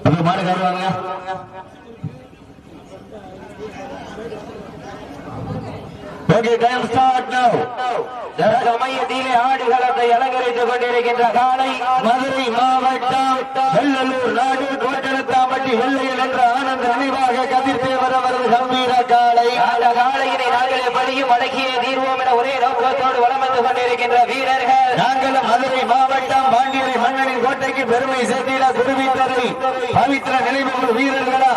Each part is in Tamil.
அப்ப மாடு காட்டுவாங்க ஓகே டைம் ஸ்டார்ட் நவ சமயத்திலே ஆடுகளத்தை அலங்கரித்துக் கொண்டிருக்கின்ற காலை மதுரை மாவட்டம் வெள்ளலூர் நாடு கோட்டலத்தாம்பட்டி வெள்ளையல் என்ற ஆனந்த நினைவாக கதிர் தேவர் அவரது கம்பீர காலை அந்த காலையினை நாங்கள் எப்படியும் அடக்கியே தீர்வோம் என ஒரே நோக்கத்தோடு வந்து கொண்டிருக்கின்ற வீரர்கள். நாங்கள் மதுரை மாவட்டம் பாண்டியரை மன்னனின் கோட்டைக்கு பெருமை சேர்த்திட குருவித்தரை பவித்திர நினைவு வீரர்களா?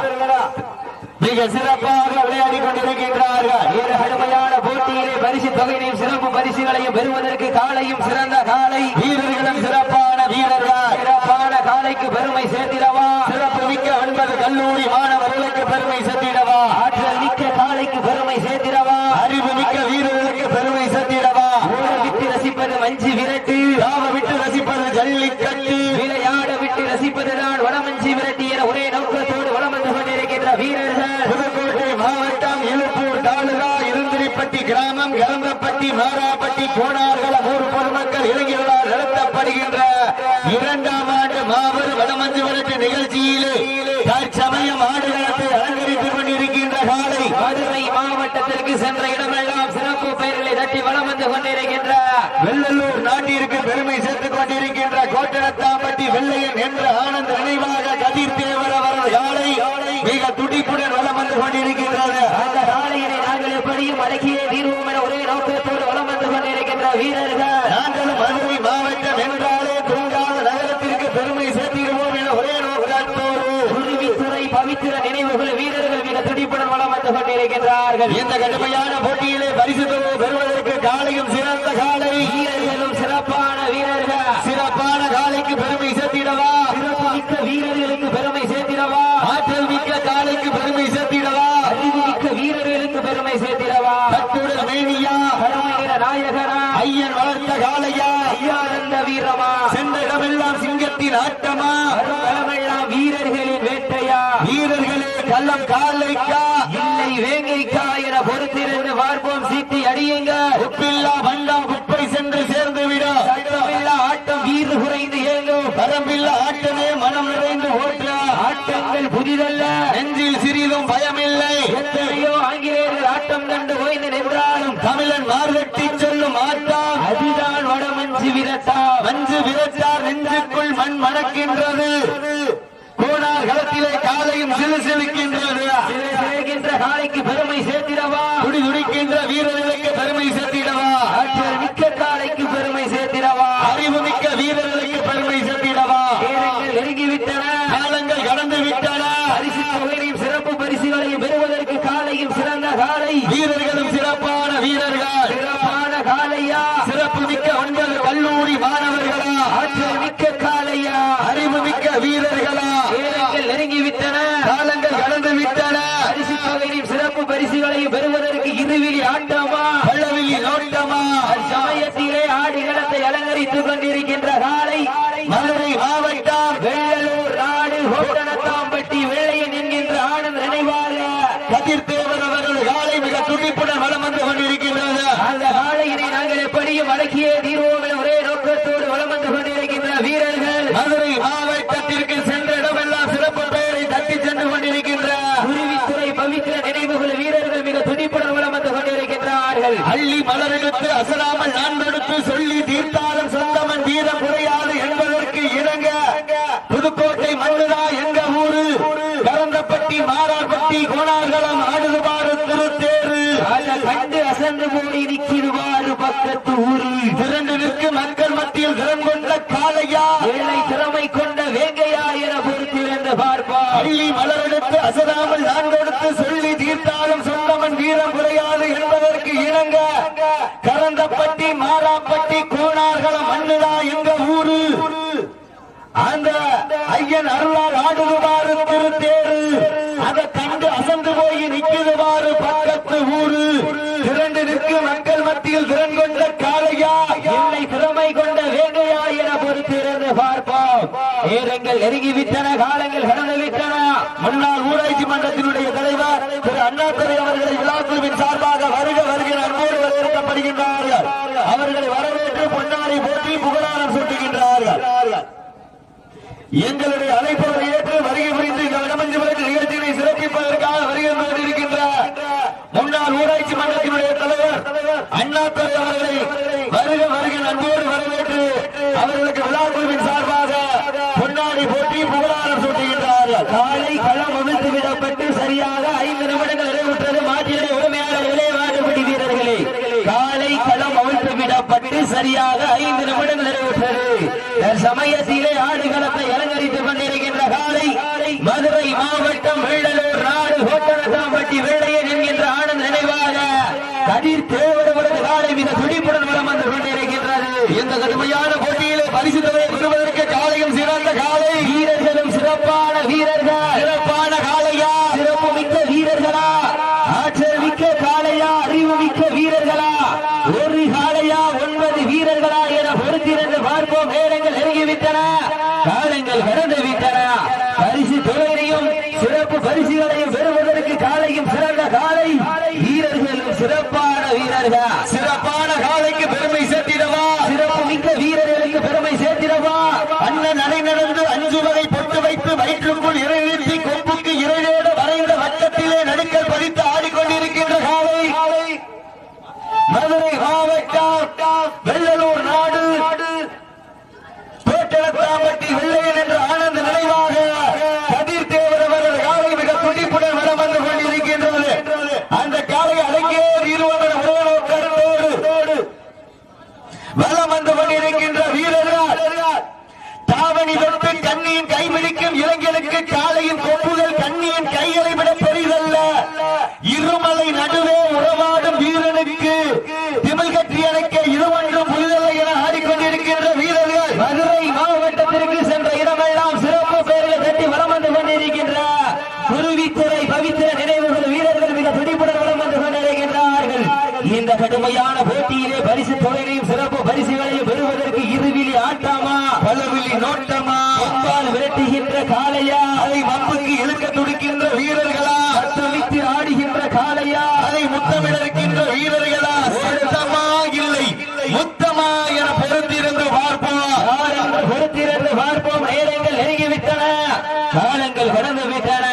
மிக சிறப்பாக விளையாடி கொண்டிருக்கின்றார்கள். கடுமையான போட்டியிலே பரிசு தொகையினையும் சிறப்பு பரிசுகளையும் பெறுவதற்கு காலையும் சிறந்த காலை வீரர்களும் சிறப்பான வீரர்கள்? சிறப்பான காலைக்கு பெருமை சேர்த்திடவா சிறப்பு மிக்க ஒன்பது கல்லூரி மாணவர்களுக்கு பெருமை சேர்த்திடவா. ஆற்றல் மிக்க காலைக்கு பெருமை சேர்த்திடவா. அறிவு மிக்க வீரர்களுக்கு பெருமை சேர்த்திடவா. விட்டு ரசிப்பது மஞ்சு விரட்டு. தாவ விட்டு ரசிப்பது ஜல்லிக்கட்டு விளையாட விட்டு ரசிப்பதுதான் வடமஞ்சி விரட்டி என ஒரே நோக்கத்தோடு வலம் வந்து கொண்டிருக்கின்ற வீரர்கள். புதுக்கோட்டை மாவட்டம் இழுப்பூர் தாலுகா இருந்திரிப்பட்டி கிராமம் கலந்தப்பட்டி மாராப்பட்டி கோணார்கள ஊர் பொதுமக்கள் இளைஞர்களால் நடத்தப்படுகின்ற இரண்டாம் ஆண்டு மாபெரும் வடமஞ்சு விரட்டு நிகழ்ச்சியிலே தற்சமயம் ஆடுகளத்தை அலங்கரித்துக் கொண்டிருக்கின்ற காலை மதுரை மாவட்டத்திற்கு சென்ற இடமெல்லாம் சிறப்பு பெயர்களை தட்டி வலம் வந்து கொண்டிருக்கின்ற வெள்ளலூர் நாட்டிற்கு பெருமை சேர்த்துக் கொண்டிருக்கின்ற கோட்டனத்தாம்பட்டி வெள்ளையன் என்ற ஆனந்த நினைவாக கதிர் தேவர் அவரது யாழை மிக துடிப்புடன் வளம் வந்து கொண்டிருக்கின்றது. அந்த யாழையினை நாங்கள் எப்படியும் அடக்கியே தீர்வோம் என ஒரே நோக்கத்தோடு வளம் வந்து கொண்டிருக்கின்ற வீரர்கள். நாங்களும் மதுரை மாவட்டம் என்றாலே தூங்காத நகரத்திற்கு பெருமை சேர்த்திடுவோம் என ஒரே நோக்கத்தோடு குருவித்துறை பவித்திர நினைவுகள் வீரர்கள் மிக துடிப்புடன் வளம் வந்து கொண்டிருக்கின்றார்கள். இந்த கடுமையான போட்டியிலே பரிசு தொகை பெறுவதற்கு காலையும் சிறந்த காலை வீரர்களும் சிறப்பான வீரர்கள் சிறப்பான காலைக்கு பெருமை சேர்த்திடவா சிறப்பு மிக்க வீரர்களுக்கு பெருமை சேர்த்திடவா ஆற்றல் மிக்க காலைக்கு பெருமை சேர்த்திடவா அறிவு மிக்க வீரர்களுக்கு பெருமை சேர்த்திடவா கட்டுடல் மேனியா கருமையில நாயகனா ஐயன் வளர்த்த காலையா ஐயானந்த வீரமா சென்ற இடமெல்லாம் சிங்கத்தின் ஆட்டமா? களமெல்லாம் வீரர்களின் வேட்டையா? வீரர்களே கள்ளம் காலைக்கா இல்லை வேங்கைக்கா என பொறுத்திருந்து பார்ப்போம். சீட்டி அடியுங்க. உப்பில்லா பண்டம் குப்பை சென்று சேர்ந்து விட. சட்டமில்லா ஆட்டம் வீறு குறைந்து ஏங்கும் வரம்பில்லா ஆட்டமே மனம் நிறைந்து ஓட்ட ஆட்டங்கள் புதிதல்ல. நெஞ்சில் சிறிதும் பயமில்லை. எத்தனையோ ஆங்கிலேயர்கள் ஆட்டம் கண்டு ஓய்ந்து நின்றாலும் தமிழன் மார்கட்டி சொல்லும் ஆட்டம். அதுதான் வடமஞ்சி விரட்டா. மஞ்சு விரட்டார் நெஞ்சுக்குள் மண் மணக்கின்றது கோனார் களத்திலே சிலைகின்ற காலைக்கு பெருமை சேர்த்திடவா? துடி துடிக்கின்ற வீரர்களுக்கு பெருமை சேர்த்திடவா ஆற்றல் மிக்க காலைக்கு பெருமை சேர்த்திடவா அறிவு மிக்க வீரர்களுக்கு பெருமை சேர்த்திடவா நேரங்கள் நெருங்கிவிட்டன காலங்கள் கடந்து விட்டன பரிசு தொகையையும் சிறப்பு பரிசுகளையும் பெறுவதற்கு காலையும் சிறந்த காலை வீரர்களும் சிறப்பான வீரர்கள் சிறப்பான காலையா சிறப்பு மிக்க ஒன்பது கல்லூரி மாணவர்களா ஆற்றல் மிக்க காலையா அறிவு மிக்க வீரர்களா நேரங்கள் நெருங்கிவிட்டன காலங்கள் கடந்து விட்டன பரிசு தொகையையும் சிறப்பு பரிசுகளையும் பெறுவதற்கு இருவிழி ஆட்டமா பள்ளவில்லி நோட்டமா சமயத்திலே ஆடுகளத்தை அலங்கரித்துக் கொண்டிருக்கின்ற காலை மதுரை மாவட்டம் வெள்ளலூர் நாடு கோட்டனத்தாம்பட்டி வெள்ளையன் என்கின்ற ஆனந்த் நினைவாக கதிர் தேவர் அவர்கள் காலை மிக துடிப்புடன் வலம் வந்து கொண்டிருக்கின்றது அந்த காலையினை நாங்கள் எப்படியும் அடக்கியே தீர்வோம் என ஒரே நோக்கத்தோடு வலம் வந்து கொண்டிருக்கின்ற வீரர்கள் மதுரை மாவட்டத்திற்கு சென்ற இடமெல்லாம் சிறப்பு பெயரை தட்டி சென்று கொண்டிருக்கின்ற குருவித்துறை பவித்திர நினைவுகள் வீரர்கள் மிக துடிப்புடன் வலம் வந்து கொண்டிருக்கின்றார்கள் அள்ளி மலரெடுத்து அசராமல் நான்கெடுத்து சொல்லி தீர்த்தாலும் சொந்தமன் வீரம் குறையாது என்பதற்கு இணங்க புதுக்கோட்டை மண்ணுதா எங்க ஊரு கரந்தப்பட்டி மாறாப்பட்டி கோணார்களம் ஆடுதுபாறு திருத்தேரு அதை கண்டு போய் நிற்கிடுவாறு பக்கத்து ஊரில். திரண்டு நிற்கும் மக்கள் மத்தியில் திறம் கொண்ட காலையா ஏழை திறமை கொண்ட வேங்கையா என பொறுத்திருந்து பார்ப்பா அள்ளி மலரெடுத்து அசராமல் நான்கெடுத்து சொல்லி தீர்த்தாலும் சொந்தமன் வீரம் குறையாது என்பதற்கு இணங்க. கரந்தப்பட்டி மாறாப்பட்டி கோணார்களம் மண்ணுதா எங்க ஊரு? அந்த ஐயன் அருளால் ஆடுதுவாறு திருத்தேரு நேரங்கள் நெருங்கிவிட்டன காலங்கள் கடந்து விட்டன முன்னாள் ஊராட்சி மன்றத்தினுடைய தலைவர் திரு அண்ணாதுரை அவர்களை விழாக்குழுவின் சார்பாக வருக வருகிற அன்போடு வரவேற்கப்படுகின்றார்கள் அவர்களை வரவேற்று பொன்னாடி போற்றி புகழாரம் சூட்டுகின்றார்கள். எங்களுடைய அழைப்பவர்கள் களம் அமைத்து விடப்பட்டு சரியாக ஐந்து நிமிடங்கள் நிறைவுற்றது. மாற்றிலை உரிமையாளர் விளையாடுபடி வீரர்களே காலை களம் அமைத்து விடப்பட்டு சரியாக ஐந்து நிமிடங்கள் நிறைவுற்றது. சமயத்திலே ஆடுகளத்தை அலங்கரித்துக் கொண்டிருக்கின்ற காலை மதுரை மாவட்டம் வெள்ளலூர் நாடு கோட்டரசாம்பட்டி வேளையன் என்கின்ற ஆனந்த நினைவாக கதிர் இந்த கடுமையான போட்டியிலே பரிசு தொகையிலையும் சிறப்பு பரிசுகளையும் பெறுவதற்கு இருவிழி ஆட்டாமா? பலவிழி நோட்டமா? அம்பால் விரட்டுகின்ற காளையா? அதை மம்புக்கு இழுக்க துடிக்கின்ற வீரர்களா? அத்தமித்து ஆடுகின்ற காளையா? அதை முத்தமிழக்கின்ற வீரர்களா? சுத்தமா இல்லை. முத்தமா என பொறுத்திருந்து பார்ப்போம். பொறுத்திருந்து பார்ப்போம். நேரங்கள் நெருங்கிவிட்டன. காலங்கள் கடந்து விட்டன.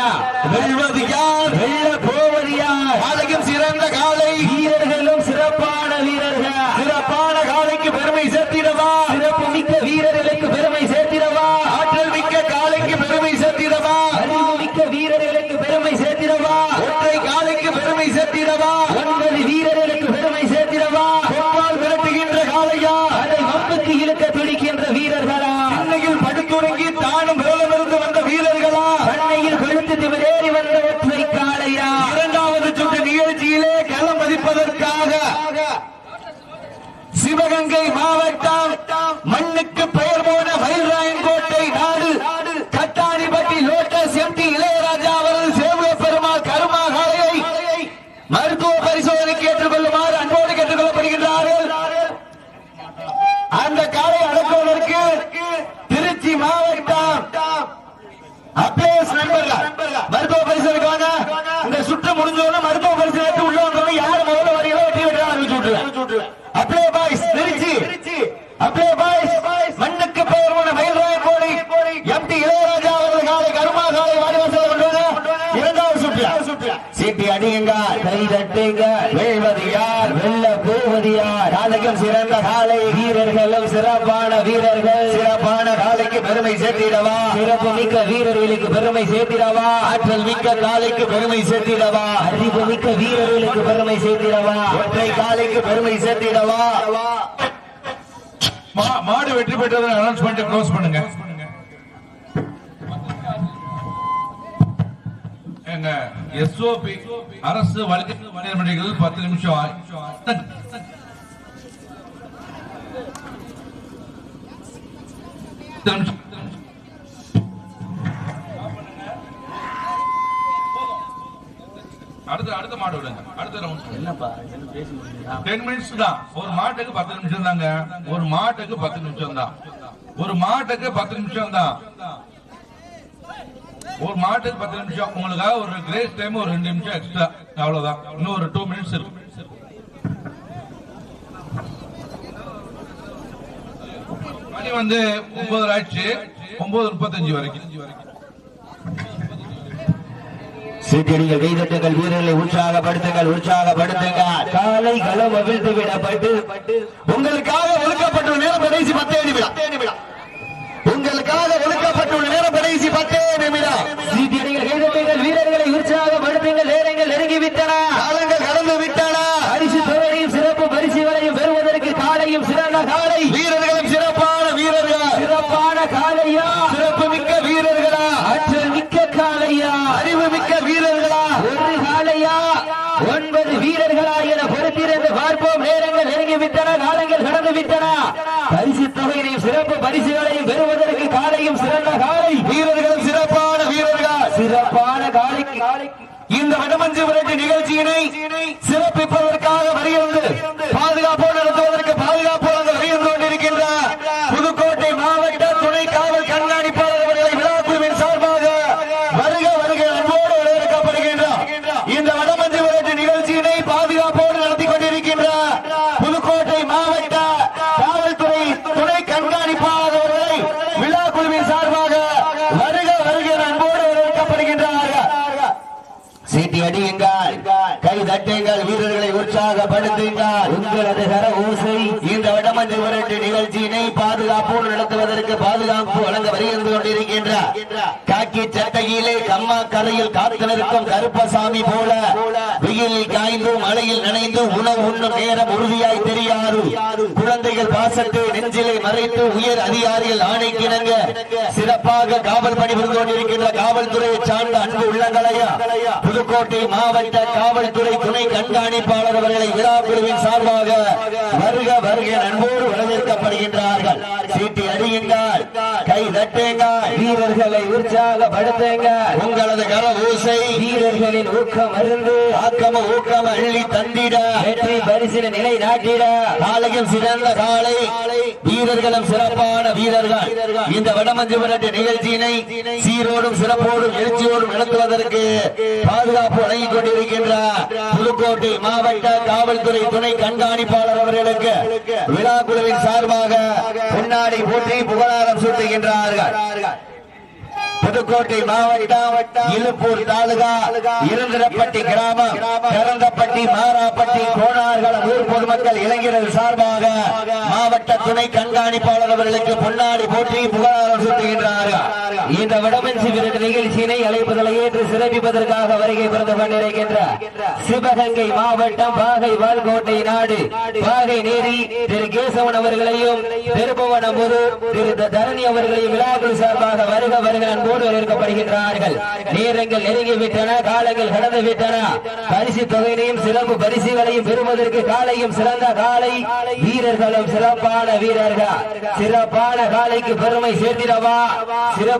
தொகுதியார் காலைக்கும் சிறந்த காலை வீரர்களும் சிறப்பான வீரர்கள். சிறப்பான காலைக்கு பெருமை சேர்த்திடவா? சிறப்பு மிக்க வீரர்களுக்கு பெருமை சேர்த்திடவா? ஆற்றல் மிக்க காலைக்கு பெருமை சேர்த்திடவா? அறிவு மிக்க வீரர்களுக்கு பெருமை சேர்த்திடவா? ஒற்றை காலைக்கு பெருமை சேர்த்திடவா? மாடு வெற்றி பெற்றதை அனௌன்ஸ்மெண்ட் க்ளோஸ் பண்ணுங்க. எங்க எஸ்ஓபி அரசு வழக்கு பத்து நிமிஷம் அடுத்த அடுத்த மாடு அடுத்த ரவுண்ட் டென் மினிட்ஸ் தான். ஒரு மாட்டுக்கு பத்து நிமிஷம் ஒரு மாட்டுக்கு பத்து நிமிஷம் தான் ஒரு மாட்டுக்கு பத்து நிமிஷம் தான் ஒரு மாட்டுக்கு பத்து நிமிஷம். உங்களுக்காக ஒரு கிரேஸ் டைம் ஒரு ரெண்டு நிமிஷம் எக்ஸ்ட்ரா அவ்வளவுதான். இன்னும் ஒரு டூ மினிட்ஸ் இருக்கும் மணி வந்து ஒன்பது ஆயிடுச்சு. ஒன்பது முப்பத்தஞ்சு வரைக்கும். சீக்கிரிகள் வீரட்டுங்கள் வீரர்களை உற்சாகப்படுத்துங்கள் உற்சாகப்படுத்துங்க. காலை களம் அவிழ்த்து விடப்பட்டு உங்களுக்காக ஒதுக்கப்பட்ட நேரம் கடைசி பத்தேடி விழா. உங்களுக்காக ஒதுக்கப்பட்டுள்ள நேரம் கடைசி பத்தே நிமிடம். வீரர்களை உற்சாகப்படுத்துங்கள் நேரங்கள் நெருங்கிவிட்டன. காலங்கள் கடந்து விட்டன. பரிசு தொகையையும் சிறப்பு பரிசுகளையும் பெறுவதற்கு காலையும் சிறந்த காலை. வீரர்களும் சிறப்பான வீரர்கள். சிறப்பான காலையா? சிறப்பு மிக்க வீரர்களா? ஆற்றல் மிக்க காலையா? அறிவு மிக்க வீரர்களா? ஒரு காலையா? ஒன்பது வீரர்களா என பொறுத்திருந்து பார்ப்போம். நேரங்கள் நெருங்கி விட்டன காலங்கள் கடந்து விட்டன. பரிசு தொகையினையும் சிறப்பு பரிசுகளையும் பெறுவதற்கு காலையும் சிறந்த காலை வீரர்களும் சிறப்பான வீரர்கள் சிறப்பான காலைக்கு காலைக்கு இந்த வடமஞ்சு விரட்டு நிகழ்ச்சியினை சிறப்பிப்பதற்காக வருகிறது பாதுகாப்போடு நடத்துவதற்கு பாதுகாப்போடு அங்கு வருகின்ற கொண்டிருக்கின்ற புதுக்கோட்டை மாவட்ட துணை காவல் கண்காணிப்பாளர் அவர்களை விழாக்குழுவின் சார்பாக வருக வருக அன்போடு வரவேற்கப்படுகின்றார் இந்த வடமஞ்சு விரட்டு நிகழ்ச்சியினை பாதுகாப்போடு நடத்தி கொண்டிருக்கின்ற புதுக்கோட்டை மாவட்ட காவல்துறை துணை கண்காணிப்பாளர் அவர்களை விழாக்குழுவின் சார்பாக வருக வருக என அன்போடு வரவேற்கப்படுகின்றார்கள் சீட்டி அடியுங்கள். கை தட்டுங்கள் வீரர்களை உற்சாகப்படுத்துங்கள். உங்களது கர ஓசை இந்த வடமஞ்சு விரட்டு நிகழ்ச்சியினை பாதுகாப்போடு நடத்துவதற்கு பாதுகாப்பு வழங்க வருகின்ற கொண்டிருக்கின்ற காக்கி சட்டையிலே கம்மா கரையில் காத்து நிற்கும் கருப்பசாமி போல வெயிலில் காய்ந்து மழையில் நனைந்து உணவு உண்ணும் நேரம் உறுதியாய் தெரியாது. குழந்தைகள் பாசத்தை நெஞ்சிலை மறைத்து உயர் அதிகாரிகள் ஆணைக்கிணங்க சிறப்பாக காவல் பணிபுரிந்து கொண்டிருக்கின்ற காவல்துறையை சார்ந்த அன்பு உள்ளங்களையா? புதுக்கோட்டை மாவட்ட காவல்துறை துணை கண்காணிப்பாளர் அவர்களை விழா குழுவின் சார்பாக வருக வருக நண்போடு அன்போடு வரவேற்கப்படுகின்றார்கள். கை தட்டுங்கள் வீரர்களை உற்சாகப்படுத்துங்கள் உங்களது கர ஊசை வீரர்களின் ஊக்கம் அருந்து ஆக்கம ஊக்கம அள்ளி தந்திட. வெற்றி பரிசின நிலை நாட்டிட காலையும் சிறந்த காலை. வீரர்களும் சிறப்பான வீரர்கள். இந்த வடமஞ்சு விரட்டு நிகழ்ச்சியினை சீரோடும் சிறப்போடும் எழுச்சியோடும் நடத்துவதற்கு பாதுகாப்பு வழங்கிக் கொண்டிருக்கின்ற புதுக்கோட்டை மாவட்ட காவல்துறை துணை கண்காணிப்பாளர் அவர்களுக்கு விழா குழுவின் சார்பாக முன்னாடி போற்றி புகழாரம் சூட்டுகின்றார்கள் புதுக்கோட்டை மாவட்டம் இலுப்பூர் தாலுகா இருந்திரப்பட்டி கிராமம் கரந்தப்பட்டி மாராப்பட்டி கோணார்களம் ஊர் பொதுமக்கள் இளைஞர்கள் சார்பாக மாவட்ட துணை கண்காணிப்பாளர் அவர்களுக்கு பொன்னாடி போற்றி புகழாரம் சுட்டுகின்றார்கள். இந்த வடமஞ்சி விருது நிகழ்ச்சியினை அழைப்பதலை ஏற்று சிறப்பிப்பதற்காக வருகை பிறந்து கொண்டிருக்கின்ற சிவகங்கை மாவட்டம் பாகை வால்கோட்டை நாடு. பாகை நேரி திரு கேசவன் அவர்களையும் திருபுவனம் ஒரு திரு தரணி அவர்களையும் விழாக்குழு சார்பாக வருக வருக அன்போடு வரவேற்கப்படுகின்றார்கள். நேரங்கள் நெருங்கி விட்டன காலங்கள் கடந்து விட்டன பரிசு தொகையினையும் சிறப்பு பரிசுகளையும் பெறுவதற்கு காலையும் சிறந்த காலை. வீரர்களும் சிறப்பான வீரர்கள். சிறப்பான காலைக்கு பெருமை சேர்த்திடவா? சிறப்பு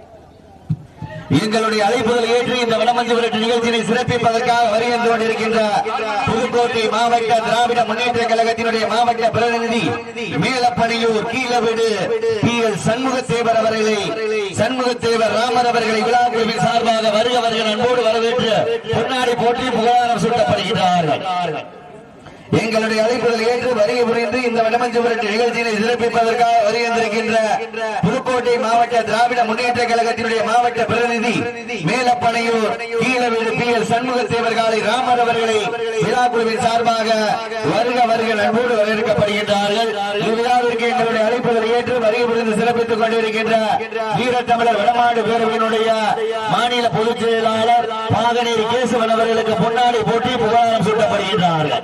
எங்களுடைய அழைப்புதல் ஏற்று இந்த வடமஞ்சு விரட்டு நிகழ்ச்சியை சிறப்பிப்பதற்காக வருகின்ற கொண்டிருக்கின்ற புதுக்கோட்டை மாவட்ட திராவிட முன்னேற்ற கழகத்தினுடைய மாவட்ட பிரதிநிதி மேலப்பணியூர் கீழவீடு பி எல் சண்முகத்தேவர் அவர்களை சண்முகத்தேவர் ராமர் அவர்களை விழாக்குழுவின் சார்பாக வருக வருக அன்போடு வரவேற்று பொன்னாடி போற்றி புகழாரம் சூட்டப்படுகிறார்கள். எங்களுடைய அழைப்புகள் ஏற்று வருகை புரிந்து இந்த வடமஞ்சு விரட்டு நிகழ்ச்சியினை சிறப்பிப்பதற்காக வருகின்றிருக்கின்ற புதுக்கோட்டை மாவட்ட திராவிட முன்னேற்ற கழகத்தினுடைய மாவட்ட பிரதிநிதி மேலப்பனையூர் கீழவீடு பி எல் சண்முகத்தேவர் காலை ராமர் அவர்களை விழா குழுவின் சார்பாக வருக வருக நண்போடு வரவேற்கப்படுகின்றார்கள். இவ்விழாவிற்கு எங்களுடைய அழைப்புகள் ஏற்று வருகை புரிந்து சிறப்பித்துக் கொண்டிருக்கின்ற வீரத்தமிழர் வடமாடு பேரவையினுடைய மாநில பொதுச் செயலாளர் பாகனேரி கேசவன் அவர்களுக்கு பொன்னாடி போட்டி புகழாரம் சூட்டப்படுகின்றார்கள்.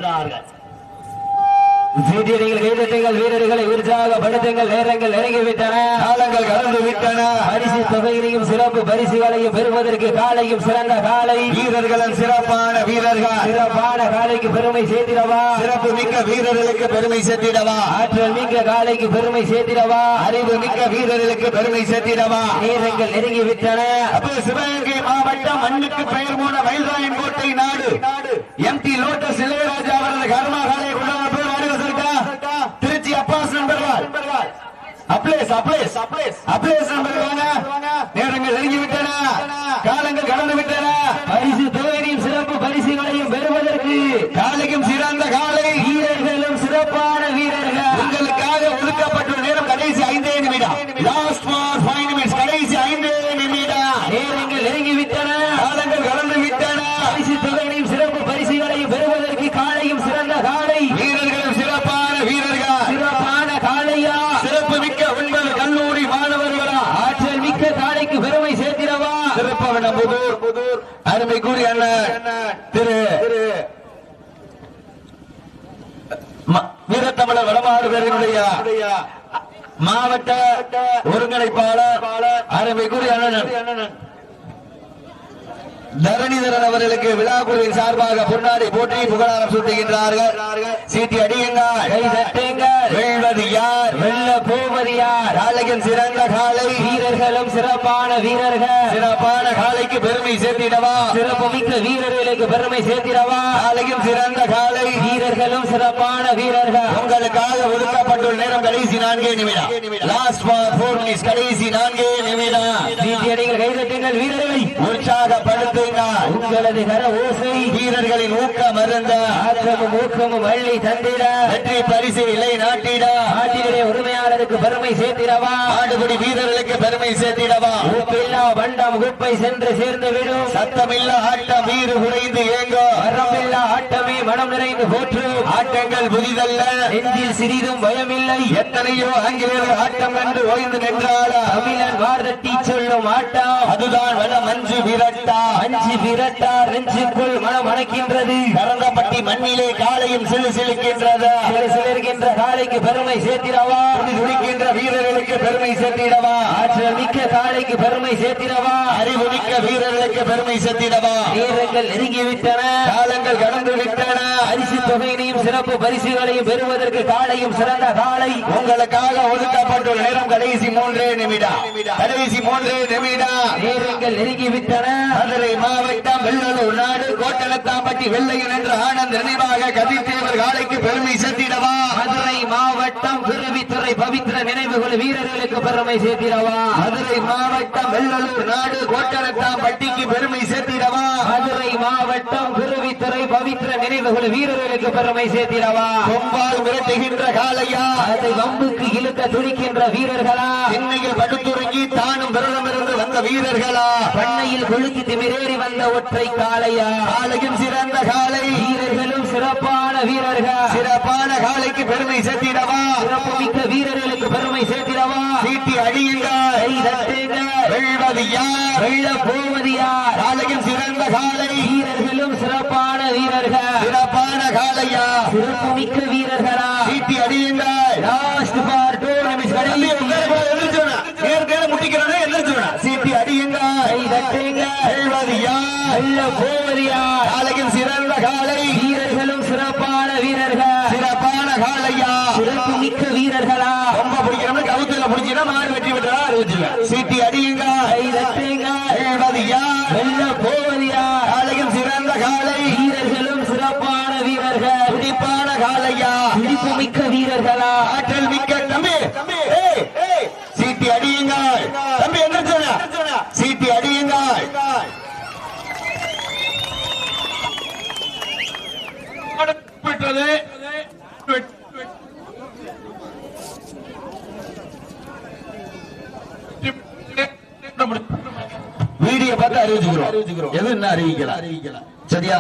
சீட்டியடிகள் கைதட்டுங்கள் வீரர்களை உற்சாகப்படுத்துங்கள் நேரங்கள் நெருங்கிவிட்டன. காலங்கள் கடந்து விட்டன பரிசு தொகையினையும் சிறப்பு பரிசுகளையும் பெறுவதற்கு காலையும் சிறந்த காலை. வீரர்களும் சிறப்பான வீரர்கள். சிறப்பான காலைக்கு பெருமை சேர்த்திடவா. சிறப்பு மிக்க வீரர்களுக்கு பெருமை சேர்த்திடவா. ஆற்றல் மிக்க காலைக்கு பெருமை சேர்த்திடவா. அறிவு மிக்க வீரர்களுக்கு பெருமை சேர்த்திடவா. நேரங்கள் நெருங்கி விட்டன அப்போ சிவகங்கை மாவட்டம் மண்ணுக்கு பெயர் போன மயில்ராயன் கோட்டை நாடு. எம் டி லோட்டஸ் இளையராஜா அவரது கர்மாகாலை அப்ளேஸ் அப்ளேஸ் அப்ளேஸ். அப்ளேஸ் நண்பர்கள் நேரங்கள் நெருங்கி விட்டன கடந்து விட்டன பரிசு தொகையினையும் சிறப்பு பரிசுகளையும் பெறுவதற்கு காலையும் சிறந்த காலை வீரர்களும் சிறப்பான வீரர்கள் உங்களுக்காக ஒதுக்கப்பட்ட நேரம் கடைசி ஐந்தே நிமிடம் லாஸ்ட் ஃபார் ஃபைவ் நிமிட்ஸ் கடைசி ஐந்தே நிமிடம் நேரங்கள் நெருங்கிவிட்டன காலங்கள் கடந்து விட்டன பரிசு தொகையினையும் சிறப்பு பரிசுகளையும் பெறுவதற்கு காலையும் சிறந்த காலை வீரர்களும் சிறப்பான வீரர்கள் சிறப்பான காளையா சிறப்பு மிக்க ஒன்பது கல்லூரி மாணவர்களா ஆற்றல் மிக்க காளைக்கு பெருமை சேர்த்திடவா சிறப்பான புதூர் அருமை கூறி அண்ணன். திரு. ம- வீரத்தமிழர் வடமாடு பேரினுடைய மாவட்ட ஒருங்கிணைப்பாளர் அருமை கூறி அண்ணன். தரணிதரன் அவர்களுக்கு விழாக்குழுவின் சார்பாக பொன்னாடி போற்றி புகழாரம் சூட்டுகின்றார்கள். சீட்டி அடியுங்கள் வெல்வது யார்? வெல்ல போவது யார்? காலையின் சிறந்த காலை வீரர்களும் சிறப்பான வீரர்கள். சிறப்பான காலைக்கு பெருமை சேர்த்திடவா? சிறப்பு மிக்க வீரர்களுக்கு பெருமை சேர்த்திடவா? காலையும் சிறந்த காலை வீரர்களும் சிறப்பான வீரர்கள். உங்களுக்காக ஒதுக்கப்பட்டுள்ள நேரம் கடைசி நான்கே நிமிடம். லாஸ்ட் ஃபார் ஃபோர் மினிட்ஸ் கடைசி நான்கே நிமிடம் சீட்டியடிகள் கைதட்டுங்கள் வீரர்களை உற்சாகப்படுத்துங்கள் உங்களது கர ஓசை வீரர்களின் ஊக்கம் அருந்த. ஆக்கமும் ஊக்கமும் வள்ளி தந்திட. வெற்றி பரிசு இலை நாட்டிட. நாட்டினுடைய உரிமையாளருக்கு பெருமை சேர்த்திடவா? ஆடுபடி வீரர்களுக்கு பெருமை சேர்த்திடவா? உப்பில்லா வண்டம் குப்பை சென்று சேர்ந்து விடும். சத்தமில்ல ஆட்டம் வீறு குறைந்து ஏங்கோ. வரம்பில்லா ஆட்டமே மனம் நிறைந்து போற்றும் ஆட்டங்கள் புதிதல்ல. நெஞ்சில் சிறிதும் பயமில்லை. எத்தனையோ ஆங்கிலேயர் ஆட்டம் கண்டு ஓய்ந்து நின்றாளா? தமிழன் வார்தட்டி சொல்லும் ஆட்டம். அதுதான் வட மஞ்சு விரட்டா. அஞ்சு விரட்டார் நெஞ்சுக்குள் மனம் அணைக்கின்றது கரங்கப்பட்டி மண்ணிலே காலையும் சிலு சிலுக்கின்றது. சில சிலர்கின்ற காலைக்கு பெருமை சேர்த்திடவா? துடிக்கின்ற வீரர்களுக்கு பெருமை சேர்த்திடவா? ஆற்றல் மிக்க காலைக்கு பெருமை சேர்த்திடவா? அறிவு மிக்க வீரர்களுக்கு பெருமை சேர்த்திடவா? நேரங்கள் நெருங்கிவிட்டன. காலங்கள் கடந்து விட்டன பரிசு தொகையினையும் சிறப்பு பரிசுகளையும் பெறுவதற்கு காலையும் சிறந்த காலை உங்களுக்காக ஒதுக்கப்பட்டுள்ள நேரம் கடைசி மூன்றே நிமிடம். கடைசி மூன்றே நிமிடம். நேரங்கள் நெருங்கிவிட்டன. மதுரை மாவட்டம் வெள்ளலூர் நாடு கோட்டலத்தாம்பட்டி வெள்ளையன் என்ற ஆனந்த் நினைவாக கதிர்தேவர் காலைக்கு பெருமை சேர்த்திடவா? மதுரை மாவட்டம் குருவித்துறை பவித்திர நினைவுகள் வீரர்களுக்கு பெருமை சேர்த்திடவா? மதுரை மாவட்டம் வெள்ளலூர் நாடு கோட்டலத்தாம்பட்டிக்கு பெருமை சேர்த்திடவா? மதுரை மாவட்டம் நினைவுகள் வீரர்களுக்கு பெருமை சேர்த்திடவா? கொம்பால் மிரட்டுகின்ற காளையா? அதை வம்புக்கு இழுக்க துடிக்கின்ற வீரர்களா? சென்னையில் படுத்துறங்கி தானும் விரதமிருந்து வந்த வீரர்களா? பண்ணையில் கொழுத்து திமிரேறி வந்த ஒற்றை காளையா? காலையும் சிறந்த காலை வீரர்களும் சிறப்பான வீரர்கள். சிறப்பான காலைக்கு பெருமை சேர்த்திடவா? சிறப்பு மிக்க வீரர்களுக்கு பெருமை சேர்த்திடவா சீட்டி அடியுங்கள் கை தட்டுங்க வெல்வது யார் வெள்ள போவது யார் காலையும் சிறந்த காலை வீரர்களும் சிறப்பான வீரர்கள் சிறப்பான காலையா? சிறப்பு மிக்க வீரர்களா? சீட்டி அடியுங்கள் லாஸ்ட் ஃபார் டூ நிமிஷம் கடைசி எந்திரிச்சுடா. ஏற்கனவே முட்டிக்கிறோன்னே எந்திரிச்சுடா. சீட்டி அடியுங்கள் வெல்வது யார் வெள்ள போவது யார் காலையும் சிறந்த காலை. வீரர்களும் சிறப்பான வீரர்கள். சிறப்பான காலையா? சிறப்பு மிக்க வீரர்களா? ரொம்ப பிடிக்கிறோம்னா கவுத்துல பிடிச்சினா மாடு வெட்டி விட்டுறா அறிவிச்சுங்க சீட்டி அடியுங்க கை தட்டுங்க வெல்வது யார் வெள்ள போவது யார் காலையும் சிறந்த காலை வீரர்களும் சிறப்பான வீரர்கள் துடிப்பான காலையா துடிப்பு மிக்க வீரர்களா ஆற்றல் மிக்க தம்பி. சீட்டி அடியுங்கள் தம்பி என்ன சொன்ன சீட்டி அடியுங்கள் பெற்றது வீடியோ பார்த்து அறிவிச்சுக்கிறோம். எது என்ன அறிவிக்கலாம் சரியா?